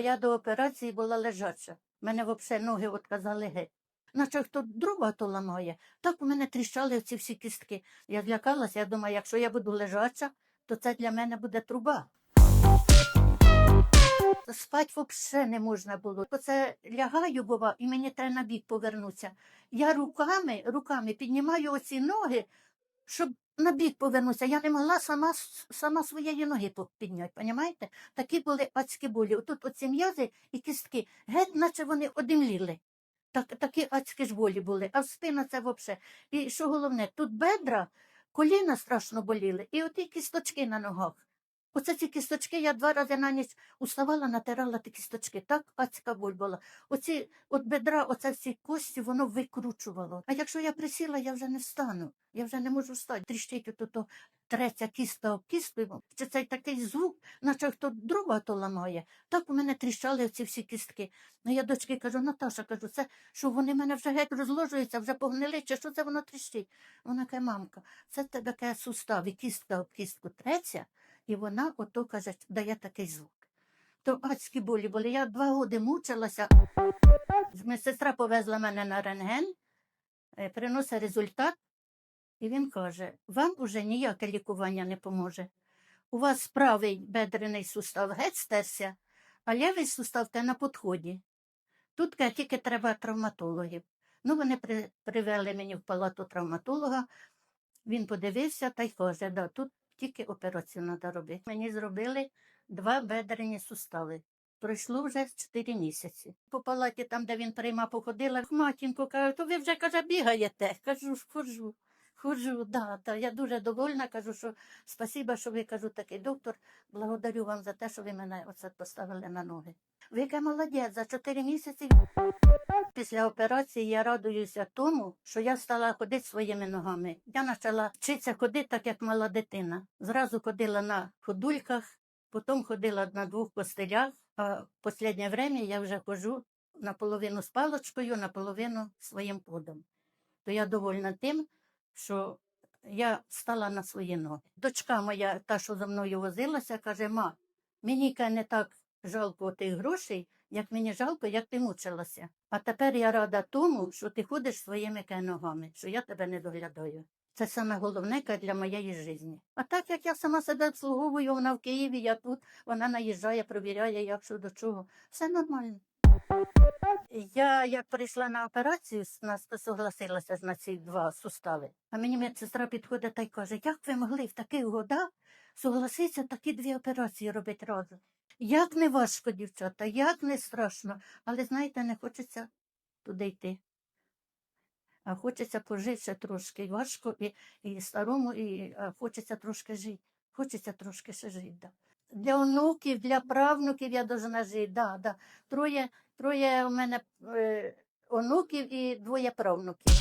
Я до операції була лежача. Мене взагалі ноги відказали геть. Наче хто дрова то ламає. Так у мене тріщали ці всі кістки. Я злякалася, я думаю, якщо я буду лежача, то це для мене буде труба. Спать взагалі не можна було. Оце лягаю, бува, і мені треба на бік повернутися. Я руками, руками піднімаю оці ноги, щоб на бік повернуся. Я не могла сама, сама своєї ноги підняти, понімаєте? Такі були адські болі. Отут оці м'язи і кістки, геть, наче вони одимліли. Так, такі адські ж болі були, а спина це взагалі. І що головне, тут бедра, коліна страшно боліли, і оті кісточки на ногах. Оце ці кісточки, я два рази на ніч уставала, натирала ті кісточки. Так адська боль була. Оці от бедра, оце всі кості, воно викручувало. А якщо я присіла, я вже не встану. Я вже не можу встати. Тріщить ото то третя кістка об кістку. Чи цей такий звук, наче хто дрова то ламає. Так у мене тріщали ці всі кістки. Ну я дочки кажу, Наташа, кажу, це що вони мене вже геть розложуються, вже погнили, чи що це воно тріщить? Вона каже, мамка, це тебе таке сустав, і кістка об кістку треться, і вона ото каже, дає такий звук. То адські болі були. Я два роки мучилася. Медсестра повезла мене на рентген, е, приносить результат, і він каже: вам уже ніяке лікування не поможе. У вас правий бедрений сустав геть стерся, а лівий сустав те на підході. Тут тільки треба травматологів. Ну, вони при, привели мені в палату травматолога. Він подивився та й каже, да, тут тільки операцію треба робити. Мені зробили два бедрені сустави. Пройшло вже 4 місяці. По палаті, там, де він приймав, походила, матінко каже, то ви вже каже, бігаєте. Кажу, «Ж, ходжу, ходжу, да, да. Я дуже довольна, кажу, що спасіба, що ви кажу, такий доктор. Благодарю вам за те, що ви мене оце поставили на ноги. Ви яка молодець, за 4 місяці після операції я радуюся тому, що я стала ходити своїми ногами. Я почала вчитися ходити так, як мала дитина. Зразу ходила на ходульках, потім ходила на двох костелях, а в останнє время я вже ходжу наполовину з палочкою, наполовину своїм ходом. То я довольна тим, що я стала на свої ноги. Дочка моя, та, що за мною возилася, каже: ма, мені не так жалко тих грошей, як мені жалко, як ти мучилася. А тепер я рада тому, що ти ходиш своїми ногами, що я тебе не доглядаю. Це саме головне для моєї житті. А так як я сама себе обслуговую, вона в Києві, я тут, вона наїжджає, провіряє, як що до чого. Все нормально. Я як прийшла на операцію, нас согласилася на ці два сустави. А мені медсестра підходить та й каже, як ви могли в таких годах согласитися такі дві операції робити разом? Як не важко, дівчата, як не страшно, але знаєте, не хочеться туди йти. А хочеться пожити ще трошки. Важко і, і старому, і а хочеться трошки жити. Хочеться трошки ще жити. Да. Для онуків, для правнуків я должна жити. Да, да. Троє, троє у мене е, онуків і двоє правнуків.